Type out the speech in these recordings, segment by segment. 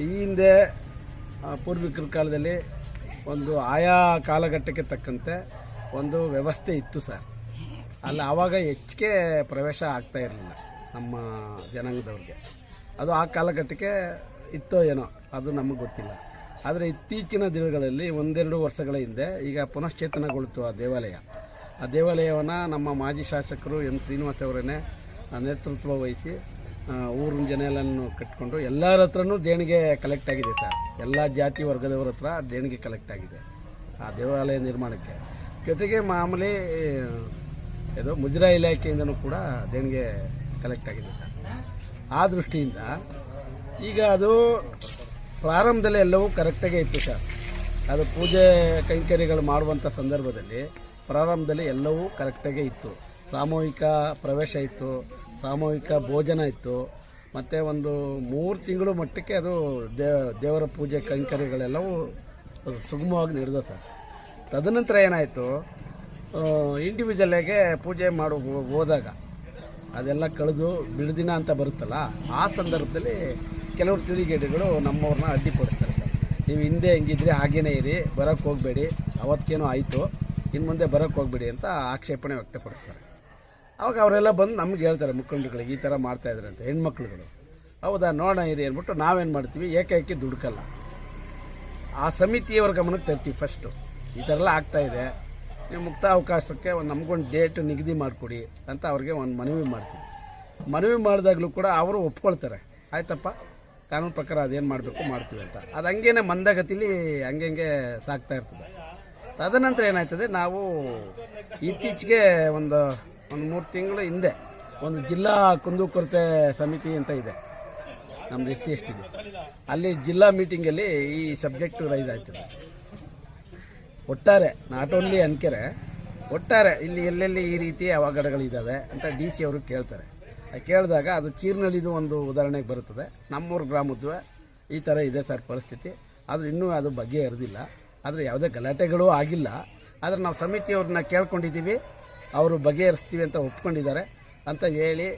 ಈ ಹಿಂದೆ ಪೂರ್ವಿಕರ ಕಾಲದಲ್ಲಿ ಒಂದು ಆಯಾ ಕಾಲಘಟ್ಟಕ್ಕೆ ತಕ್ಕಂತೆ ಒಂದು ವ್ಯವಸ್ಥೆ ಇತ್ತು ಸರ್. ಅಲ್ಲಿ ಆವಾಗ ಹೆಚ್ಚಿಗೆ ಪ್ರವೇಶ ಆಗ್ತಾ ಇರಲಿಲ್ಲ ನಮ್ಮ ಜನಾಂಗದವ್ರಿಗೆ. ಅದು ಆ ಕಾಲಘಟ್ಟಕ್ಕೆ ಇತ್ತೋ ಏನೋ, ಅದು ನಮಗೆ ಗೊತ್ತಿಲ್ಲ. ಆದರೆ ಇತ್ತೀಚಿನ ದಿನಗಳಲ್ಲಿ ಒಂದೆರಡು ವರ್ಷಗಳ ಹಿಂದೆ ಈಗ ಪುನಶ್ಚೇತನಗೊಳ್ತು ಆ ದೇವಾಲಯ. ಆ ದೇವಾಲಯವನ್ನು ನಮ್ಮ ಮಾಜಿ ಶಾಸಕರು ಎಂ ಶ್ರೀನಿವಾಸ್ ಅವರನ್ನೇ ನೇತೃತ್ವ ವಹಿಸಿ ಊರಿನ ಜನ ಎಲ್ಲನೂ ಕಟ್ಕೊಂಡು ಎಲ್ಲರ ಹತ್ರನೂ ದೇಣಿಗೆ ಕಲೆಕ್ಟ್ ಆಗಿದೆ ಸರ್. ಎಲ್ಲ ಜಾತಿ ವರ್ಗದವ್ರ ಹತ್ರ ದೇಣಿಗೆ ಕಲೆಕ್ಟ್ ಆಗಿದೆ ಆ ದೇವಾಲಯ ನಿರ್ಮಾಣಕ್ಕೆ. ಜೊತೆಗೆ ಮಾಮೂಲಿ ಇದು ಮುಜರಾ ಇಲಾಖೆಯಿಂದನೂ ಕೂಡ ದೇಣಿಗೆ ಕಲೆಕ್ಟ್ ಆಗಿದೆ ಸರ್. ಆ ದೃಷ್ಟಿಯಿಂದ ಈಗ ಅದು ಪ್ರಾರಂಭದಲ್ಲಿ ಎಲ್ಲವೂ ಕರೆಕ್ಟಾಗೇ ಇತ್ತು ಸರ್. ಅದು ಪೂಜೆ ಕೈಂಕರ್ಯಗಳು ಮಾಡುವಂಥ ಸಂದರ್ಭದಲ್ಲಿ ಪ್ರಾರಂಭದಲ್ಲಿ ಎಲ್ಲವೂ ಕರೆಕ್ಟಾಗೇ ಇತ್ತು. ಸಾಮೂಹಿಕ ಪ್ರವೇಶ ಇತ್ತು. ಸಾಮೂಹಿಕ ಭೋಜನ ಇತ್ತು. ಮತ್ತು ಒಂದು ಮೂರು ತಿಂಗಳು ಮಟ್ಟಕ್ಕೆ ಅದು ದೇವ ದೇವರ ಪೂಜೆ ಕೈಂಕರ್ಯಗಳೆಲ್ಲವೂ ಸುಗಮವಾಗಿ ನಡೆದ ಸರ್. ತದನಂತರ ಏನಾಯಿತು ಇಂಡಿವಿಜುವಲಾಗೆ ಪೂಜೆ ಮಾಡು, ಹೋದಾಗ ಅದೆಲ್ಲ ಕಳೆದು ಬಿಡದಿನ ಅಂತ ಬರುತ್ತಲ್ಲ, ಆ ಸಂದರ್ಭದಲ್ಲಿ ಕೆಲವರು ತಿಳಿಗೇಡಿಗಳು ನಮ್ಮವ್ರನ್ನ ಅಡ್ಡಿಪಡಿಸ್ತಾರೆ ಸರ್. ನೀವು ಹಿಂದೆ ಹೆಂಗಿದ್ರೆ, ಹಾಗೇನೇ ಇರಿ ಬರೋಕ್ಕೆ ಹೋಗಬೇಡಿ, ಅವತ್ತೇನೋ ಆಯಿತು ಇನ್ನು ಮುಂದೆ ಬರೋಕ್ಕೆ ಹೋಗಬೇಡಿ ಅಂತ ಆಕ್ಷೇಪಣೆ ವ್ಯಕ್ತಪಡಿಸ್ತಾರೆ. ಅವಾಗ ಅವರೆಲ್ಲ ಬಂದು ನಮ್ಗೆ ಹೇಳ್ತಾರೆ ಮುಖಂಡರುಗಳಿಗೆ ಈ ಥರ ಮಾಡ್ತಾಯಿದ್ದಾರೆ ಅಂತ, ಹೆಣ್ಮಕ್ಳುಗಳು. ಹೌದಾ? ನೋಡೋಣ ಇರಿ ಅಂದ್ಬಿಟ್ಟು ನಾವೇನು ಮಾಡ್ತೀವಿ? ಏಕಾಏಕಿ ದುಡ್ಕಲ್ಲ. ಆ ಸಮಿತಿಯವರ ಗಮನಕ್ಕೆ ತರ್ತೀವಿ ಫಸ್ಟು ಈ ಥರ ಎಲ್ಲ ಆಗ್ತಾ ಇದೆ. ನೀವು ಮುಕ್ತ ಅವಕಾಶಕ್ಕೆ ಒಂದು ನಮಗೊಂದು ಡೇಟ್ ನಿಗದಿ ಮಾಡಿಕೊಡಿ ಅಂತ ಅವ್ರಿಗೆ ಒಂದು ಮನವಿ ಮಾಡ್ತೀವಿ. ಮನವಿ ಮಾಡಿದಾಗಲೂ ಕೂಡ ಅವರು ಒಪ್ಕೊಳ್ತಾರೆ. ಆಯ್ತಪ್ಪ? ಕಾನೂನು ಪ್ರಕಾರ ಅದೇನು ಮಾಡಬೇಕು ಮಾಡ್ತೀವಿ ಅಂತ. ಅದು ಹಂಗೇನೆ ಮಂದಗತಿಲಿ ಹಂಗೆ ಸಾಗ್ತಾ ಇರ್ತದೆ. ತದನಂತರ ಏನಾಯ್ತದೆ? ನಾವು ಇತ್ತೀಚೆಗೆ ಒಂದು ಒಂದು ಮೂರು ತಿಂಗಳು ಹಿಂದೆ ಒಂದು ಜಿಲ್ಲಾ ಕುಂದುಕೊರತೆ ಸಮಿತಿ ಅಂತ ಇದೆ. ನಮ್ಮದು ಎಸ್ ಸಿ ಎಸ್ ಟಿಗೆ ಅಲ್ಲಿ ಜಿಲ್ಲಾ ಮೀಟಿಂಗಲ್ಲಿ ಈ ಸಬ್ಜೆಕ್ಟ್ ರೈಸ್ ಆಯ್ತದೆ. ಒಟ್ಟಾರೆ ನಾಟ್ ಓನ್ಲಿ ಅನ್ಕೆರೆ, ಒಟ್ಟಾರೆ ಇಲ್ಲಿ ಎಲ್ಲೆಲ್ಲಿ ಈ ರೀತಿ ಅವಘಡಗಳಿದ್ದಾವೆ ಅಂತ ಡಿ ಸಿ ಅವರು ಕೇಳ್ತಾರೆ. ಕೇಳಿದಾಗ ಅದು ಚೀರ್ನಳ್ಳಿದು ಒಂದು ಉದಾಹರಣೆಗೆ ಬರುತ್ತದೆ. ನಮ್ಮೂರು ಗ್ರಾಮದ್ದು ಈ ಥರ ಇದೆ ಸರ್ ಪರಿಸ್ಥಿತಿ. ಆದರೆ ಇನ್ನೂ ಅದು ಬಗೆಹರಿದಿಲ್ಲ. ಆದರೆ ಯಾವುದೇ ಗಲಾಟೆಗಳೂ ಆಗಿಲ್ಲ. ಆದರೆ ನಾವು ಸಮಿತಿಯವ್ರನ್ನ ಕೇಳ್ಕೊಂಡಿದ್ದೀವಿ. ಅವರು ಬಗೆಹರಿಸ್ತೀವಿ ಅಂತ ಒಪ್ಕೊಂಡಿದ್ದಾರೆ ಅಂತ ಹೇಳಿ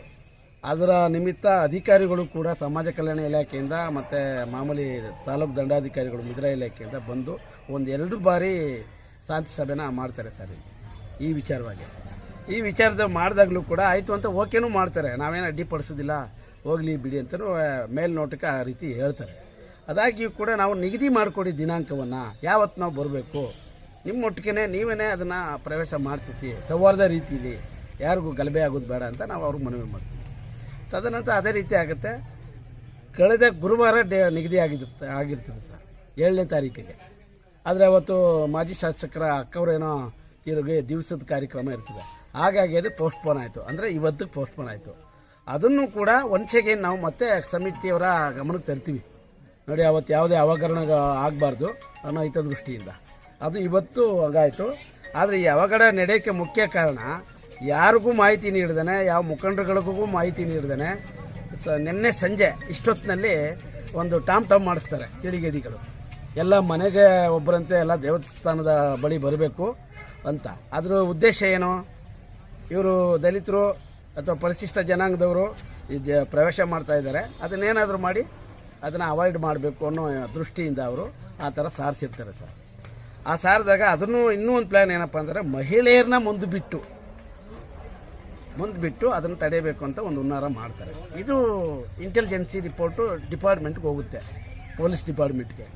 ಅದರ ನಿಮಿತ್ತ ಅಧಿಕಾರಿಗಳು ಕೂಡ ಸಮಾಜ ಕಲ್ಯಾಣ ಇಲಾಖೆಯಿಂದ ಮತ್ತು ಮಾಮೂಲಿ ತಾಲೂಕು ದಂಡಾಧಿಕಾರಿಗಳು ಮುದ್ರಾ ಇಲಾಖೆಯಿಂದ ಬಂದು ಒಂದು ಎರಡು ಬಾರಿ ಶಾಂತಿ ಸಭೆನ ಮಾಡ್ತಾರೆ ಸರ್ ಈ ವಿಚಾರವಾಗಿ. ಈ ವಿಚಾರದ ಮಾಡಿದಾಗಲೂ ಕೂಡ ಆಯಿತು ಅಂತ ಓಕೆನೂ ಮಾಡ್ತಾರೆ. ನಾವೇನು ಅಡ್ಡಿಪಡಿಸೋದಿಲ್ಲ ಹೋಗಲಿ ಬಿಡಿ ಅಂತಲೂ ಮೇಲ್ನೋಟಕ್ಕೆ ಆ ರೀತಿ ಹೇಳ್ತಾರೆ. ಅದಾಗಿಯೂ ಕೂಡ ನಾವು ನಿಗದಿ ಮಾಡಿಕೊಡಿ ದಿನಾಂಕವನ್ನು ಯಾವತ್ತು ನಾವು ಬರಬೇಕು? ನಿಮ್ಮೊಟ್ಟಿಗೆ ನೀವೇ ಅದನ್ನು ಪ್ರವೇಶ ಮಾಡ್ತಿಸಿ ಸೌಹಾರ್ದ ರೀತಿಯಲ್ಲಿ ಯಾರಿಗೂ ಗಲಭೆ ಆಗೋದು ಬೇಡ ಅಂತ ನಾವು ಅವ್ರಿಗೆ ಮನವಿ ಮಾಡ್ತೀವಿ. ತದನಂತರ ಅದೇ ರೀತಿ ಆಗುತ್ತೆ. ಕಳೆದ ಗುರುವಾರ ಡೇ ನಿಗದಿ ಆಗಿರುತ್ತೆ, ಆಗಿರ್ತದೆ ಸರ್, ಏಳನೇ ತಾರೀಕಿಗೆ. ಆದರೆ ಅವತ್ತು ಮಾಜಿ ಶಾಸಕರ ಅಕ್ಕವರೇನೋ ತಿರುಗಿ ದಿವಸದ ಕಾರ್ಯಕ್ರಮ ಇರ್ತದೆ. ಹಾಗಾಗಿ ಅದು ಪೋಸ್ಟ್ಪೋನ್ ಆಯಿತು. ಅಂದರೆ ಇವತ್ತು ಪೋಸ್ಟ್ಪೋನ್ ಆಯಿತು. ಅದನ್ನು ಕೂಡ ಒಂಚೆಗೆ ನಾವು ಮತ್ತೆ ಸಮಿತಿಯವರ ಗಮನಕ್ಕೆ ತರ್ತೀವಿ. ನೋಡಿ, ಅವತ್ತು ಯಾವುದೇ ಅವಗರಣ ಆಗಬಾರ್ದು ಅನ್ನೋ ಹಿತದೃಷ್ಟಿಯಿಂದ. ಅದು ಇವತ್ತು ಹಾಗಾಯಿತು ಆದರೆ ಈ ಅವಘಡ ನಡೆಯೋಕ್ಕೆ ಮುಖ್ಯ ಕಾರಣ, ಯಾರಿಗೂ ಮಾಹಿತಿ ನೀಡ್ದಾನೆ, ಯಾವ ಮುಖಂಡರುಗಳಿಗೂ ಮಾಹಿತಿ ನೀಡ್ದಾನೆ, ಸ, ನಿನ್ನೆ ಸಂಜೆ ಇಷ್ಟೊತ್ತಿನಲ್ಲಿ ಒಂದು ಟಾಮ್ ಟಾಮ್ ಮಾಡಿಸ್ತಾರೆ ತಿಳಿಗೇದಿಗಳು ಎಲ್ಲ ಮನೆಗೆ ಒಬ್ಬರಂತೆ ಎಲ್ಲ ದೇವಸ್ಥಾನದ ಬಳಿ ಬರಬೇಕು ಅಂತ. ಅದರ ಉದ್ದೇಶ ಏನು? ಇವರು ದಲಿತರು ಅಥವಾ ಪರಿಶಿಷ್ಟ ಜನಾಂಗದವರು ಇದು ಪ್ರವೇಶ ಮಾಡ್ತಾ ಇದ್ದಾರೆ. ಅದನ್ನೇನಾದರೂ ಮಾಡಿ, ಅದನ್ನು ಅವಾಯ್ಡ್ ಮಾಡಬೇಕು ಅನ್ನೋ ದೃಷ್ಟಿಯಿಂದ ಅವರು ಆ ಥರ ಸಾರಿಸಿರ್ತಾರೆ ಸರ್. ಆ ಸಾರದಾಗ ಅದನ್ನು ಇನ್ನೂ ಒಂದು ಪ್ಲ್ಯಾನ್ ಏನಪ್ಪ ಅಂದರೆ ಮಹಿಳೆಯರನ್ನ ಮುಂದೆ ಬಿಟ್ಟು ಮುಂದೆ ಬಿಟ್ಟು ಅದನ್ನು ತಡೆಯಬೇಕು ಅಂತ ಒಂದು ಹುನ್ನಾರ ಮಾಡ್ತಾರೆ. ಇದು ಇಂಟೆಲಿಜೆನ್ಸಿ ರಿಪೋರ್ಟು ಡಿಪಾರ್ಟ್ಮೆಂಟ್ಗೆ ಹೋಗುತ್ತೆ ಪೊಲೀಸ್ ಡಿಪಾರ್ಟ್ಮೆಂಟ್ಗೆ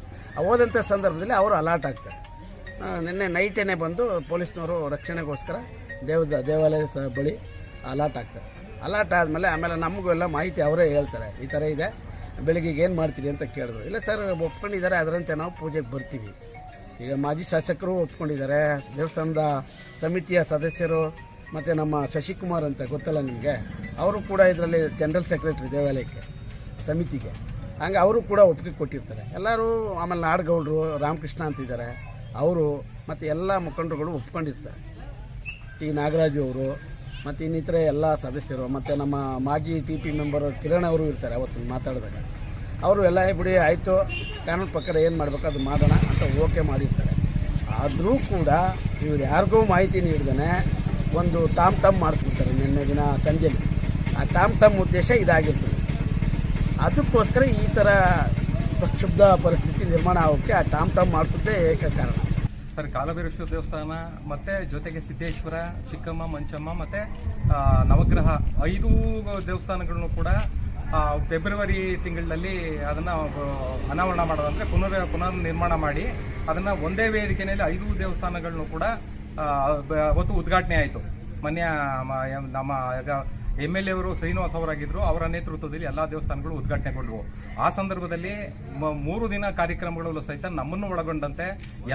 ಹೋದಂಥ ಸಂದರ್ಭದಲ್ಲಿ ಅವರು ಅಲರ್ಟ್ ಆಗ್ತಾರೆ. ನಿನ್ನೆ ನೈಟೇನೆ ಬಂದು ಪೊಲೀಸ್ನವರು ರಕ್ಷಣೆಗೋಸ್ಕರ ದೇವದ ದೇವಾಲಯ ಸಹ ಬಳಿ ಅಲರ್ಟ್ ಆಗ್ತಾರೆ. ಅಲರ್ಟ್ ಆದಮೇಲೆ ಆಮೇಲೆ ನಮಗೂ ಎಲ್ಲ ಮಾಹಿತಿ ಅವರೇ ಹೇಳ್ತಾರೆ. ಈ ಥರ ಇದೆ, ಬೆಳಿಗ್ಗೆಗೆ ಏನು ಮಾಡ್ತೀರಿ ಅಂತ ಕೇಳಿದ್ರು. ಇಲ್ಲ ಸರ್, ಒಪ್ಕೊಂಡಿದ್ದಾರೆ, ಅದರಂತೆ ನಾವು ಪೂಜೆಗೆ ಬರ್ತೀವಿ. ಈಗ ಮಾಜಿ ಶಾಸಕರು ಒಪ್ಕೊಂಡಿದ್ದಾರೆ. ದೇವಸ್ಥಾನದ ಸಮಿತಿಯ ಸದಸ್ಯರು ಮತ್ತು ನಮ್ಮ ಶಶಿಕುಮಾರ್ ಅಂತ ಗೊತ್ತಲ್ಲ ನಿಮಗೆ? ಅವರು ಕೂಡ ಇದರಲ್ಲಿ ಜನರಲ್ ಸೆಕ್ರೆಟರಿ ದೇವಾಲಯಕ್ಕೆ, ಸಮಿತಿಗೆ. ಹಂಗೆ ಅವರು ಕೂಡ ಒಪ್ಪಿಗೆ ಕೊಟ್ಟಿರ್ತಾರೆ. ಎಲ್ಲರೂ ಆಮೇಲೆ ನಾಡಗೌಡರು, ರಾಮಕೃಷ್ಣ ಅಂತಿದ್ದಾರೆ. ಅವರು ಮತ್ತು ಎಲ್ಲ ಮುಖಂಡರುಗಳು ಒಪ್ಕೊಂಡಿರ್ತಾರೆ. ಟಿ ನಾಗರಾಜು ಅವರು ಮತ್ತು ಇನ್ನಿತರೆ ಎಲ್ಲ ಸದಸ್ಯರು ಮತ್ತು ನಮ್ಮ ಮಾಜಿ ಟಿ ಪಿ ಮೆಂಬರು ಕಿರಣ್ ಅವರು ಇರ್ತಾರೆ ಅವತ್ತು ಮಾತಾಡಿದಾಗ. ಅವರು ಎಲ್ಲ ಬಿಡಿ ಆಯಿತು ಕಾನೂನು ಪ್ರಕಾರ ಏನು ಮಾಡಬೇಕು ಅದು ಮಾಡೋಣ ಅಂತ ಓಕೆ ಮಾಡಿರ್ತಾರೆ. ಆದರೂ ಕೂಡ ಇವ್ರು ಯಾರಿಗೂ ಮಾಹಿತಿ ನೀಡ್ದೇ ಒಂದು ಟಾಮ್ ಟಮ್ ಮಾಡಿಸ್ಬಿಡ್ತಾರೆ ನಿನ್ನೆ ದಿನ ಸಂಜೆಲಿ. ಆ ಟಾಮ್ ಟಮ್ ಉದ್ದೇಶ ಇದಾಗಿರ್ತದೆ. ಅದಕ್ಕೋಸ್ಕರ ಈ ಥರ ಪ್ರಕ್ಷುಬ್ಧ ಪರಿಸ್ಥಿತಿ ನಿರ್ಮಾಣ ಆಗೋಕ್ಕೆ ಆ ಟಾಮ್ ಟಾಮ್ ಮಾಡಿಸೋದೇ ಏಕ ಕಾರಣ. ಸರ್ ಕಾಲಭೈರೇಶ್ವರ ದೇವಸ್ಥಾನ, ಮತ್ತು ಜೊತೆಗೆ ಸಿದ್ದೇಶ್ವರ, ಚಿಕ್ಕಮ್ಮ, ಮಂಚಮ್ಮ, ಮತ್ತು ನವಗ್ರಹ ಐದು ದೇವಸ್ಥಾನಗಳನ್ನು ಕೂಡ ಫೆಬ್ರವರಿ ತಿಂಗಳಲ್ಲಿ ಅದನ್ನ ಅನಾವರಣ ಮಾಡೋದಂದ್ರೆ ಪುನರ್ ಪುನರ್ ನಿರ್ಮಾಣ ಮಾಡಿ ಅದನ್ನ ಒಂದೇ ವೇದಿಕೆಯಲ್ಲಿ ಐದು ದೇವಸ್ಥಾನಗಳನ್ನು ಕೂಡ ಅವತ್ತು ಉದ್ಘಾಟನೆ ಆಯಿತು. ಮೊನ್ನೆ ನಮ್ಮ ಎಂ ಎಲ್ ಎ ಅವರು, ಶ್ರೀನಿವಾಸ್ ಅವರಾಗಿದ್ರು, ಅವರ ನೇತೃತ್ವದಲ್ಲಿ ಎಲ್ಲಾ ದೇವಸ್ಥಾನಗಳು ಉದ್ಘಾಟನೆಗೊಂಡವು. ಆ ಸಂದರ್ಭದಲ್ಲಿ ಮೂರು ದಿನ ಕಾರ್ಯಕ್ರಮಗಳಲ್ಲೂ ಸಹಿತ ನಮ್ಮನ್ನು ಒಳಗೊಂಡಂತೆ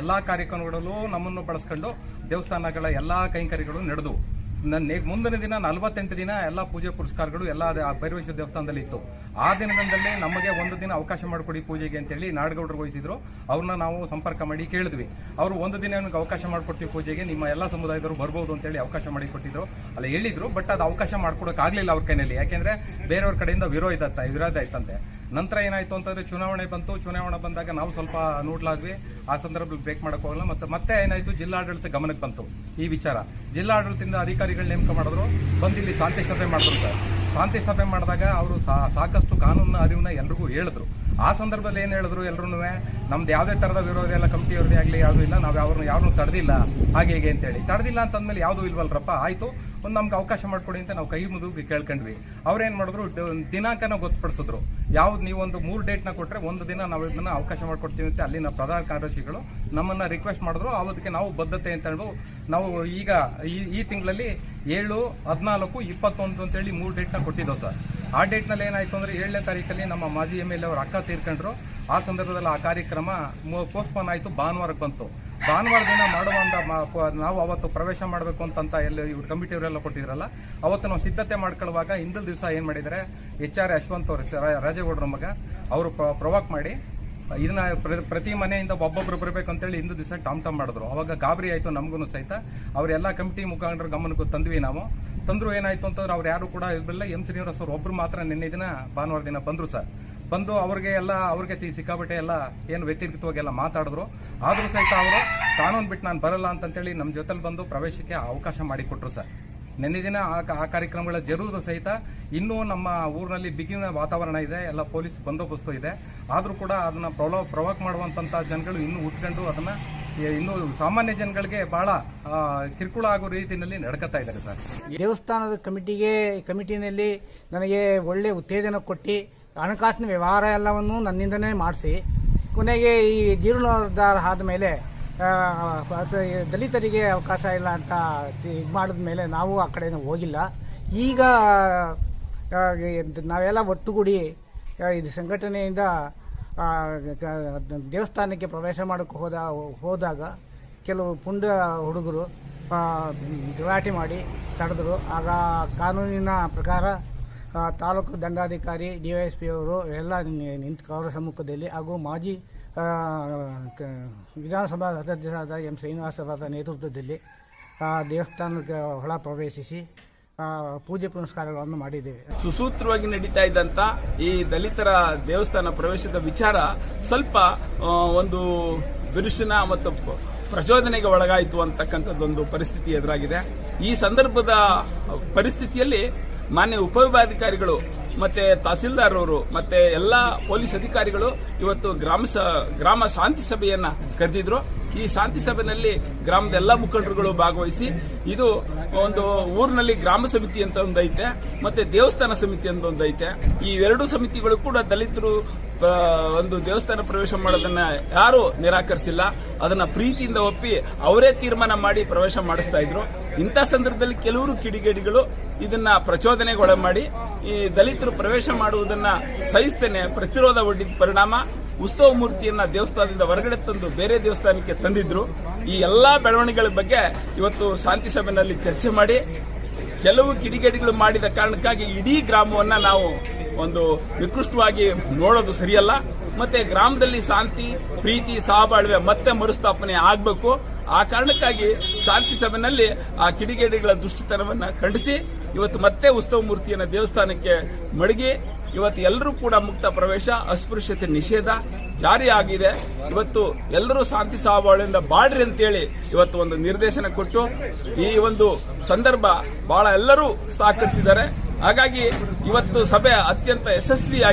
ಎಲ್ಲಾ ಕಾರ್ಯಕ್ರಮಗಳಲ್ಲೂ ನಮ್ಮನ್ನು ಬಳಸ್ಕೊಂಡು ದೇವಸ್ಥಾನಗಳ ಎಲ್ಲಾ ಕೈಂಕರ್ಯಗಳು ನಡೆದವು. ನನ್ನ ಮುಂದಿನ ದಿನ ನಲವತ್ತೆಂಟು ದಿನ ಎಲ್ಲ ಪೂಜೆ ಪುರಸ್ಕಾರಗಳು ಎಲ್ಲ ಭೈರವೇಶ್ವರ ದೇವಸ್ಥಾನದಲ್ಲಿ ಇತ್ತು. ಆ ದಿನದಿಂದಲೇ ನಮಗೆ ಒಂದು ದಿನ ಅವಕಾಶ ಮಾಡಿಕೊಡಿ ಪೂಜೆಗೆ ಅಂತೇಳಿ ನಾಡಗೌಡರು ವಹಿಸಿದ್ರು. ಅವ್ರನ್ನ ನಾವು ಸಂಪರ್ಕ ಮಾಡಿ ಕೇಳಿದ್ವಿ. ಅವರು ಒಂದು ದಿನ ನಿಮ್ಗೆ ಅವಕಾಶ ಮಾಡಿಕೊಡ್ತೀವಿ ಪೂಜೆಗೆ, ನಿಮ್ಮ ಎಲ್ಲ ಸಮುದಾಯದವರು ಬರ್ಬೋದು ಅಂತೇಳಿ ಅವಕಾಶ ಮಾಡಿಕೊಟ್ಟಿದ್ರು. ಅಲ್ಲ ಹೇಳಿದ್ರು, ಬಟ್ ಅದು ಅವಕಾಶ ಮಾಡ್ಕೊಡಕ್ ಆಗಲಿಲ್ಲ ಅವ್ರ ಕೈನಲ್ಲಿ ಯಾಕೆಂದ್ರೆ ಬೇರೆಯವ್ರ ಕಡೆಯಿಂದ ವಿರೋಧ ವಿರೋಧ ಇತ್ತಂತೆ. ನಂತರ ಏನಾಯ್ತು ಅಂತಂದ್ರೆ ಚುನಾವಣೆ ಬಂತು. ಚುನಾವಣೆ ಬಂದಾಗ ನಾವು ಸ್ವಲ್ಪ ನೋಡ್ಲಾದ್ವಿ. ಆ ಸಂದರ್ಭದಲ್ಲಿ ಬ್ರೇಕ್ ಹೋಗಲ್ಲ ಮತ್ತೆ ಮತ್ತೆ ಏನಾಯ್ತು? ಜಿಲ್ಲಾಡಳಿತ ಗಮನಕ್ಕೆ ಬಂತು. ಈ ವಿಚಾರ. ಜಿಲ್ಲಾಡಳಿತದಿಂದ ಅಧಿಕಾರಿಗಳು ನೇಮಕ ಮಾಡಿದ್ರು. ಬಂದು ಇಲ್ಲಿ ಶಾಂತಿ ಸಭೆ ಮಾಡಿದ್ರು ಶಾಂತಿ ಸಭೆ ಮಾಡಿದಾಗ ಅವರು ಸಾಕಷ್ಟು ಕಾನೂನಿನ ಅರಿವನ್ನ ಎಲ್ರಿಗೂ ಹೇಳಿದ್ರು. ಆ ಸಂದರ್ಭದಲ್ಲಿ ಏನು ಹೇಳಿದ್ರು ಎಲ್ಲರೂ ನಮ್ದು ಯಾವುದೇ ಥರದ ವಿರೋಧ ಎಲ್ಲ ಕಮಿಟಿಯವ್ರದೇ ಆಗಲಿ ಯಾವುದೂ ಇಲ್ಲ, ನಾವು ಯಾವ್ರನ್ನ ಯಾರನ್ನೂ ತಡೆದಿಲ್ಲ ಹಾಗೆ ಹೀಗೆ ಅಂತೇಳಿ ತಡೆದಿಲ್ಲ ಅಂತಂದ್ಮೇಲೆ ಯಾವುದೂ ಇಲ್ವಲ್ರಪ್ಪ? ಆಯಿತು. ಒಂದು ನಮ್ಗೆ ಅವಕಾಶ ಮಾಡಿಕೊಡಿ ಅಂತ ನಾವು ಕೈ ಮುದುಗಿ ಕೇಳ್ಕೊಂಡ್ವಿ. ಅವ್ರೇನು ಮಾಡಿದ್ರು ದಿನಾಂಕನ ಗೊತ್ತುಪಡಿಸಿದ್ರು. ಯಾವ್ದು ಒಂದು ಮೂರು ಡೇಟ್ನ ಕೊಟ್ಟರೆ ಒಂದು ದಿನ ನಾವು ಇದನ್ನ ಅವಕಾಶ ಮಾಡಿಕೊಡ್ತೀವಿ ಅಂತ ಅಲ್ಲಿನ ಪ್ರಧಾನ ಕಾರ್ಯದರ್ಶಿಗಳು ನಮ್ಮನ್ನು ರಿಕ್ವೆಸ್ಟ್ ಮಾಡಿದ್ರು. ಅವತ್ತಿಗೆ ನಾವು ಬದ್ಧತೆ ಅಂತ ನಾವು ಈಗ ಈ ಈ ತಿಂಗಳಲ್ಲಿ ಏಳು, ಹದಿನಾಲ್ಕು, ಇಪ್ಪತ್ತೊಂದು ಅಂತೇಳಿ ಮೂರು ಡೇಟ್ನ ಕೊಟ್ಟಿದ್ದೆವು ಸರ್. ಆ ಡೇಟ್ನಲ್ಲಿ ಏನಾಯ್ತು ಅಂದ್ರೆ ಏಳನೇ ತಾರೀಕಲ್ಲಿ ನಮ್ಮ ಮಾಜಿ ಎಂ ಎಲ್ ಎ ಅವ್ರ ಅಕ್ಕ ತೀರ್ಕೊಂಡ್ರು. ಆ ಸಂದರ್ಭದಲ್ಲಿ ಆ ಕಾರ್ಯಕ್ರಮ ಪೋಸ್ಟ್ಪೋನ್ ಆಯಿತು, ಭಾನುವಾರಕ್ಕೆ ಬಂತು. ಭಾನುವಾರ ದಿನ ಮಾಡುವಂಥ ನಾವು ಅವತ್ತು ಪ್ರವೇಶ ಮಾಡಬೇಕು ಅಂತಂತ ಎಲ್ಲ ಇವ್ರು ಕಮಿಟಿಯವರೆಲ್ಲ ಕೊಟ್ಟಿದ್ರಲ್ಲ, ಅವತ್ತು ನಾವು ಸಿದ್ಧತೆ ಮಾಡ್ಕೊಳ್ಳುವಾಗ ಹಿಂದಿನ ದಿವಸ ಏನು ಮಾಡಿದರೆ ಎಚ್ ಆರ್ ಯಶವಂತ್ ಅವರು ರಾಜೇಗೌಡರ ಮಗ, ಅವರು ಪ್ರವಾಕ್ ಮಾಡಿ ಇದನ್ನ ಪ್ರ- ಪ್ರತಿ ಮನೆಯಿಂದ ಒಬ್ಬೊಬ್ರು ಬರಬೇಕಂತೇಳಿ ಹಿಂದೂ ದಿವಸ ಟಾಮ್ ಟಾಮ್ ಮಾಡಿದ್ರು. ಅವಾಗ ಗಾಬರಿ ಆಯಿತು ನಮಗೂ ಸಹಿತ. ಅವರೆಲ್ಲ ಕಮಿಟಿ ಮುಖಂಡರ ಗಮನಕ್ಕೂ ತಂದ್ವಿ ನಾವು. ತಂದ್ರು ಏನಾಯ್ತು ಅಂತಂದ್ರೆ ಅವ್ರು ಯಾರು ಕೂಡ ಇರಲಿಲ್ಲ. ಎಂ ಶ್ರೀನಿವಾಸ್ ಅವರು ಒಬ್ರು ಮಾತ್ರ ನಿನ್ನೆ ದಿನ ಭಾನುವಾರ ದಿನ ಬಂದ್ರು ಸರ್. ಬಂದು ಅವ್ರಿಗೆ ಎಲ್ಲ, ಅವ್ರಿಗೆ ಸಿಕ್ಕಾಪಟ್ಟೆ ಎಲ್ಲ ಏನು ವ್ಯತಿರಿಕ್ತವಾಗಿ ಎಲ್ಲ ಮಾತಾಡಿದ್ರು. ಆದರೂ ಸಹಿತ ಅವರು ಕಾನೂನು ಬಿಟ್ಟು ನಾನು ಬರಲ್ಲ ಅಂತಂತೇಳಿ ನಮ್ಮ ಜೊತೆಲಿ ಬಂದು ಪ್ರವೇಶಕ್ಕೆ ಅವಕಾಶ ಮಾಡಿಕೊಟ್ರು ಸರ್. ನಿನ್ನೆ ದಿನ ಆ ಆ ಕಾರ್ಯಕ್ರಮಗಳ ಜರುವುದು ಸಹಿತ ಇನ್ನೂ ನಮ್ಮ ಊರಿನಲ್ಲಿ ಬಿಗಿನ ವಾತಾವರಣ ಇದೆ. ಎಲ್ಲ ಪೊಲೀಸ್ ಬಂದೋಬಸ್ತು ಇದೆ. ಆದರೂ ಕೂಡ ಅದನ್ನು ಪ್ರಲೋ, ಪ್ರವಾಕ್ ಮಾಡುವಂಥ ಜನಗಳು ಇನ್ನೂ ಉಟ್ಕೊಂಡು ಅದನ್ನ ಇನ್ನೂ ಸಾಮಾನ್ಯ ಜನಗಳಿಗೆ ಬಹಳ ಕಿರುಕುಳ ಆಗೋ ರೀತಿಯಲ್ಲಿ ನಡ್ಕತಾ ಇದ್ದಾರೆ ಸರ್. ದೇವಸ್ಥಾನದ ಕಮಿಟಿಗೆ, ಕಮಿಟಿನಲ್ಲಿ ನನಗೆ ಒಳ್ಳೆ ಉತ್ತೇಜನ ಕೊಟ್ಟು ಹಣಕಾಸಿನ ವ್ಯವಹಾರ ಎಲ್ಲವನ್ನು ನನ್ನಿಂದನೇ ಮಾಡಿಸಿ, ಕೊನೆಗೆ ಈ ಜೀರ್ಣೋದ್ಧಾರ ಆದಮೇಲೆ ದಲಿತರಿಗೆ ಅವಕಾಶ ಇಲ್ಲ ಅಂತ ಇದು ಮಾಡಿದ ಮೇಲೆ ನಾವು ಆ ಕಡೆ ಹೋಗಿಲ್ಲ. ಈಗ ನಾವೆಲ್ಲ ಒಟ್ಟುಗೂಡಿ ಇದು ಸಂಘಟನೆಯಿಂದ ದೇವಸ್ಥಾನಕ್ಕೆ ಪ್ರವೇಶ ಮಾಡೋಕ್ಕೆ ಹೋದ, ಹೋದಾಗ ಕೆಲವು ಪುಂಡ ಹುಡುಗರು ಗಲಾಟೆ ಮಾಡಿ ತಡೆದರು. ಆಗ ಕಾನೂನಿನ ಪ್ರಕಾರ ತಾಲೂಕು ದಂಡಾಧಿಕಾರಿ, ಡಿ ವೈ ಎಸ್ ಪಿ ಅವರು ಎಲ್ಲ ನಿಂತು ಅವರ ಸಮ್ಮುಖದಲ್ಲಿ ಹಾಗೂ ಮಾಜಿ ವಿಧಾನಸಭಾ ಸದಸ್ಯರಾದ ಎಂ ಶ್ರೀನಿವಾಸರಾದ ನೇತೃತ್ವದಲ್ಲಿ ದೇವಸ್ಥಾನಕ್ಕೆ ಒಳ ಪ್ರವೇಶಿಸಿ ಪೂಜೆ ಪುನಸ್ಕಾರಗಳನ್ನು ಮಾಡಿದ್ದೇವೆ. ಸುಸೂತ್ರವಾಗಿ ನಡೀತಾ ಇದ್ದಂತ ಈ ದಲಿತರ ದೇವಸ್ಥಾನ ಪ್ರವೇಶದ ವಿಚಾರ ಸ್ವಲ್ಪ ಒಂದು ಬಿರುಸಿನ ಮತ್ತು ಪ್ರಚೋದನೆಗೆ ಒಳಗಾಯಿತು ಅಂತಕ್ಕಂಥದ್ದೊಂದು ಪರಿಸ್ಥಿತಿ ಎದುರಾಗಿದೆ. ಈ ಸಂದರ್ಭದ ಪರಿಸ್ಥಿತಿಯಲ್ಲಿ ಮಾನ್ಯ ಉಪವಿಭಾಗಾಧಿಕಾರಿಗಳು ಮತ್ತೆ ತಹಸೀಲ್ದಾರ್ ಅವರು ಮತ್ತೆ ಎಲ್ಲ ಪೊಲೀಸ್ ಅಧಿಕಾರಿಗಳು ಇವತ್ತು ಗ್ರಾಮ ಗ್ರಾಮ ಶಾಂತಿ ಸಭೆಯನ್ನ ಕರೆದಿದ್ರು. ಈ ಶಾಂತಿ ಸಭೆಯಲ್ಲಿ ಗ್ರಾಮದ ಎಲ್ಲ ಮುಖಂಡರುಗಳು ಭಾಗವಹಿಸಿ, ಇದು ಒಂದು ಊರಿನಲ್ಲಿ ಗ್ರಾಮ ಸಮಿತಿ ಅಂತ ಒಂದೈತೆ, ಮತ್ತೆ ದೇವಸ್ಥಾನ ಸಮಿತಿ ಅಂತ ಒಂದೈತೆ. ಈ ಎರಡು ಸಮಿತಿಗಳು ಕೂಡ ದಲಿತರು ಒಂದು ದೇವಸ್ಥಾನ ಪ್ರವೇಶ ಮಾಡೋದನ್ನ ಯಾರು ನಿರಾಕರಿಸಿಲ್ಲ. ಅದನ್ನ ಪ್ರೀತಿಯಿಂದ ಒಪ್ಪಿ ಅವರೇ ತೀರ್ಮಾನ ಮಾಡಿ ಪ್ರವೇಶ ಮಾಡಿಸ್ತಾ ಇದ್ರು. ಇಂಥ ಸಂದರ್ಭದಲ್ಲಿ ಕೆಲವರು ಕಿಡಿಗೇಡಿಗಳು ಇದನ್ನ ಪ್ರಚೋದನೆಗೊಳ ಮಾಡಿ ಈ ದಲಿತರು ಪ್ರವೇಶ ಮಾಡುವುದನ್ನ ಸಹಿಸ್ತೇನೆ. ಪ್ರತಿರೋಧ ಒಡ್ಡಿದ ಪರಿಣಾಮ ಉತ್ಸವ ಮೂರ್ತಿಯನ್ನ ದೇವಸ್ಥಾನದಿಂದ ಹೊರಗಡೆ ತಂದು ಬೇರೆ ದೇವಸ್ಥಾನಕ್ಕೆ ತಂದಿದ್ರು. ಈ ಎಲ್ಲಾ ಬೆಳವಣಿಗೆಗಳ ಬಗ್ಗೆ ಇವತ್ತು ಶಾಂತಿ ಸಭೆಯಲ್ಲಿ ಚರ್ಚೆ ಮಾಡಿ, ಕೆಲವು ಕಿಡಿಗೇಡಿಗಳು ಮಾಡಿದ ಕಾರಣಕ್ಕಾಗಿ ಇಡೀ ಗ್ರಾಮವನ್ನ ನಾವು ಒಂದು ನಿಕೃಷ್ಟವಾಗಿ ನೋಡೋದು ಸರಿಯಲ್ಲ. ಮತ್ತೆ ಗ್ರಾಮದಲ್ಲಿ ಶಾಂತಿ, ಪ್ರೀತಿ ಸಹಬಾಳ್ವೆ ಮತ್ತೆ ಮರುಸ್ಥಾಪನೆ ಆಗಬೇಕು. ಆ ಕಾರಣಕ್ಕಾಗಿ ಶಾಂತಿ ಸಭೆಯಲ್ಲಿ ಆ ಕಿಡಿಗೇಡಿಗಳ ದುಷ್ಟತನವನ್ನು ಖಂಡಿಸಿ, ಇವತ್ತು ಮತ್ತೆ ಉತ್ಸವ ಮೂರ್ತಿಯನ್ನು ದೇವಸ್ಥಾನಕ್ಕೆ ಮಡಗಿ ಇವತ್ತು ಎಲ್ಲರೂ ಕೂಡ ಮುಕ್ತ ಪ್ರವೇಶ, ಅಸ್ಪೃಶ್ಯತೆ ನಿಷೇಧ ಜಾರಿ ಆಗಿದೆ. ಇವತ್ತು ಎಲ್ಲರೂ ಶಾಂತಿ ಸಹಬಾಳಿಂದ ಬಾಳ್ರಿ ಅಂತೇಳಿ ಇವತ್ತು ಒಂದು ನಿರ್ದೇಶನ ಕೊಟ್ಟು ಈ ಒಂದು ಸಂದರ್ಭ ಬಹಳ ಎಲ್ಲರೂ ಸಹಕರಿಸಿದ್ದಾರೆ. ಹಾಗಾಗಿ ಇವತ್ತು ಸಭೆ ಅತ್ಯಂತ ಯಶಸ್ವಿಯಾಗಿ